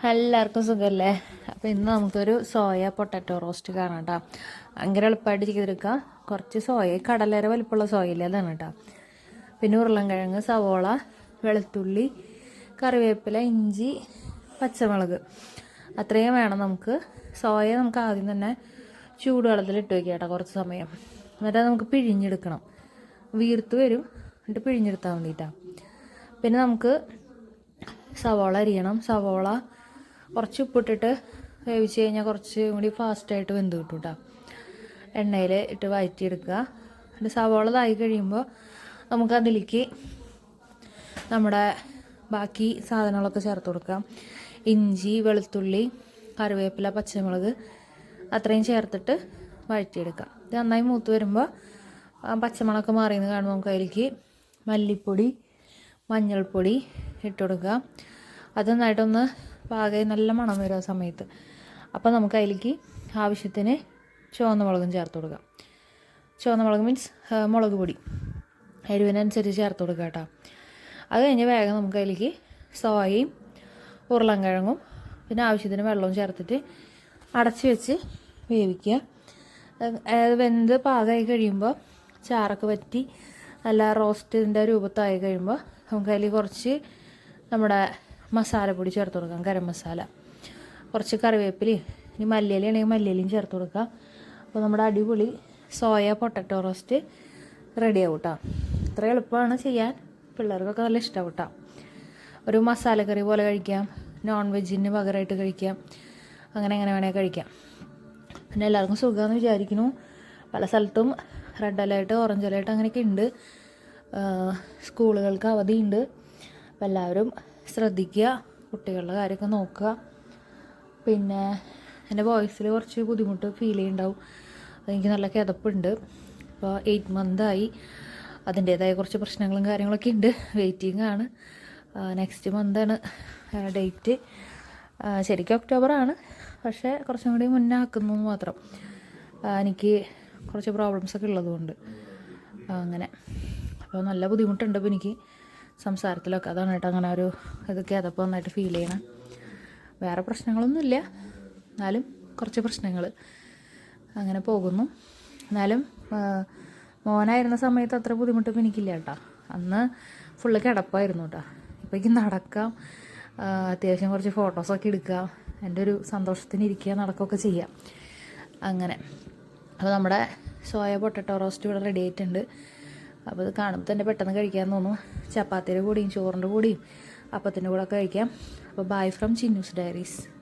എല്ലാവർക്കും സുഖമല്ലേ അപ്പോൾ ഇന്ന് നമുക്കൊരു സോയ പൊട്ടാറ്റോ റോസ്റ്റ് കാണാം കേട്ടോ ഭയങ്കര എളുപ്പമായിട്ട് ചെയ്തെടുക്കുക കുറച്ച് സോയ കടലര വലിപ്പമുള്ള സോയയില്ലേ അതാണ് കേട്ടോ പിന്നെ ഉരുളൻകിഴങ്ങ് സവോള വെളുത്തുള്ളി കറിവേപ്പില ഇഞ്ചി പച്ചമുളക്. അത്രയും വേണം നമുക്ക്. സോയ നമുക്ക് ആദ്യം തന്നെ ചൂടുവെള്ളത്തിൽ ഇട്ട് വയ്ക്കാം കേട്ടോ കുറച്ച് സമയം. എന്നിട്ട് നമുക്ക് പിഴിഞ്ഞെടുക്കണം. വീർത്ത് വരും. എന്നിട്ട് പിഴിഞ്ഞെടുത്താൽ വേണ്ടിയിട്ടാണ് പിന്നെ നമുക്ക് സവോള അരിയണം. സവോള കുറച്ച് ഉപ്പിട്ടിട്ട് വേവിച്ച് കഴിഞ്ഞാൽ കുറച്ച് കൂടി ഫാസ്റ്റായിട്ട് വെന്ത് കിട്ടും കേട്ടോ എണ്ണയിൽ ഇട്ട് വഴറ്റിയെടുക്കുക എന്നിട്ട് സവോള ഇതായി കഴിയുമ്പോൾ നമുക്ക് അതിലേക്ക് നമ്മുടെ ബാക്കി സാധനങ്ങളൊക്കെ ചേർത്ത് കൊടുക്കാം. ഇഞ്ചി വെളുത്തുള്ളി കറിവേപ്പില പച്ചമുളക് അത്രയും ചേർത്തിട്ട് വഴറ്റിയെടുക്കാം ഇത് നന്നായി മൂത്ത് വരുമ്പോൾ പച്ചമുളക് മാറിയെന്ന് കാണുമ്പോൾ നമുക്ക് അതിലേക്ക് മല്ലിപ്പൊടി മഞ്ഞൾപ്പൊടി ഇട്ട് കൊടുക്കുക അത് നന്നായിട്ടൊന്ന് പാകമായി നല്ല മണം വരും ആ സമയത്ത്. അപ്പോൾ നമുക്ക് അതിലേക്ക് ആവശ്യത്തിന് ചുവന്ന മുളകും ചേർത്ത് കൊടുക്കാം. ചുവന്ന മുളക് മീൻസ് മുളക് പൊടി. എരിവിനനുസരിച്ച് ചേർത്ത് കൊടുക്കുക കേട്ടോ. അത് കഴിഞ്ഞ് വേഗം നമുക്ക് അതിലേക്ക് സോയയും ഉരുളൻകിഴങ്ങും പിന്നെ ആവശ്യത്തിന് വെള്ളവും ചേർത്തിട്ട് അടച്ച് വെച്ച് വേവിക്കുക. വെന്ത് പാകമായി കഴിയുമ്പോൾ ചാറൊക്കെ വറ്റി നല്ല റോസ്റ്റിന്റെ രൂപത്തായി കഴിയുമ്പോൾ നമുക്ക് അതിൽ കുറച്ച് നമ്മുടെ മസാലപ്പൊടി ചേർത്ത് കൊടുക്കാം ഗരം മസാല. കുറച്ച് കറിവേപ്പിലയും ഇനി മല്ലിയിലയാണെങ്കിൽ മല്ലിയിലയും ചേർത്ത് കൊടുക്കുക അപ്പോൾ നമ്മുടെ അടിപൊളി സോയ പൊട്ടറ്റോ റോസ്റ്റ് റെഡി ആവും കേട്ടോ ഇത്ര എളുപ്പമാണ് ചെയ്യാൻ. പിള്ളേർക്കൊക്കെ നല്ല ഇഷ്ടമാവും കേട്ടോ ഒരു മസാലക്കറി പോലെ കഴിക്കാം നോൺ വെജിന് പകരമായിട്ട് കഴിക്കാം അങ്ങനെ അങ്ങനെ വേണേൽ കഴിക്കാം. പിന്നെ എല്ലാവർക്കും സുഖമാണെന്ന് വിചാരിക്കുന്നു. പല സ്ഥലത്തും റെഡ് അലേർട്ട് ഓറഞ്ച് അലേർട്ട് അങ്ങനെയൊക്കെ ഉണ്ട് സ്കൂളുകൾക്ക് അവധിയുണ്ട്. അപ്പോൾ എല്ലാവരും ശ്രദ്ധിക്കുക കുട്ടികളുടെ കാര്യമൊക്കെ നോക്കുക. പിന്നെ എന്റെ വോയിസിൽ കുറച്ച് ബുദ്ധിമുട്ട് ഫീൽ ചെയ്യുന്നുണ്ടാവും. അതെനിക്ക് നല്ല കിതപ്പുണ്ട്. അപ്പോൾ എയ്റ്റ് മന്തായി അതിന്റേതായ കുറച്ച് പ്രശ്നങ്ങളും കാര്യങ്ങളൊക്കെ ഉണ്ട്. വെയിറ്റിംഗ് ആണ്. നെക്സ്റ്റ് മന്താണ് ഡേറ്റ് ശരിക്കും ഒക്ടോബറാണ് പക്ഷേ കുറച്ചും കൂടി മുന്നേ ആക്കുന്നു മാത്രം. എനിക്ക് കുറച്ച് പ്രോബ്ലംസ് ഒക്കെ ഉള്ളതുകൊണ്ട്. അങ്ങനെ. അപ്പോൾ നല്ല ബുദ്ധിമുട്ടുണ്ട് ഇപ്പോൾ എനിക്ക്. സംസാരത്തിലൊക്കെ. അതാണ് കേട്ടോ അങ്ങനെ ഒരു ഇതൊക്കെ അതപ്പോൾ നന്നായിട്ട് ഫീൽ ചെയ്യണം. വേറെ പ്രശ്നങ്ങളൊന്നുമില്ല. എന്നാലും കുറച്ച് പ്രശ്നങ്ങൾ അങ്ങനെ പോകുന്നു. എന്നാലും മോനായിരുന്ന സമയത്ത് അത്ര ബുദ്ധിമുട്ടൊന്നും എനിക്കില്ല കേട്ടോ. അന്ന് ഫുള്ള് കിടപ്പായിരുന്നു കേട്ടോ. ഇപ്പോൾ എനിക്ക് നടക്കാം അത്യാവശ്യം കുറച്ച് ഫോട്ടോസൊക്കെ എടുക്കാം എന്റെ ഒരു സന്തോഷത്തിന് ഇരിക്കുക നടക്കുകയൊക്കെ ചെയ്യാം. അങ്ങനെ. അപ്പോൾ നമ്മുടെ സോയ പൊട്ടറ്റോ റോസ്റ്റ് ഇവിടെ റെഡി ആയിട്ടുണ്ട്. അപ്പോൾ ഇത് കാണുമ്പോൾ തന്നെ പെട്ടെന്ന് കഴിക്കാൻ തോന്നും. ചപ്പാത്തിയുടെ കൂടിയും ചോറിന്റെ കൂടിയും അപ്പത്തിന്റെ കൂടെ കഴിക്കാം. അപ്പോൾ ബൈ ഫ്രം ചിന്നൂസ് ഡയറീസ്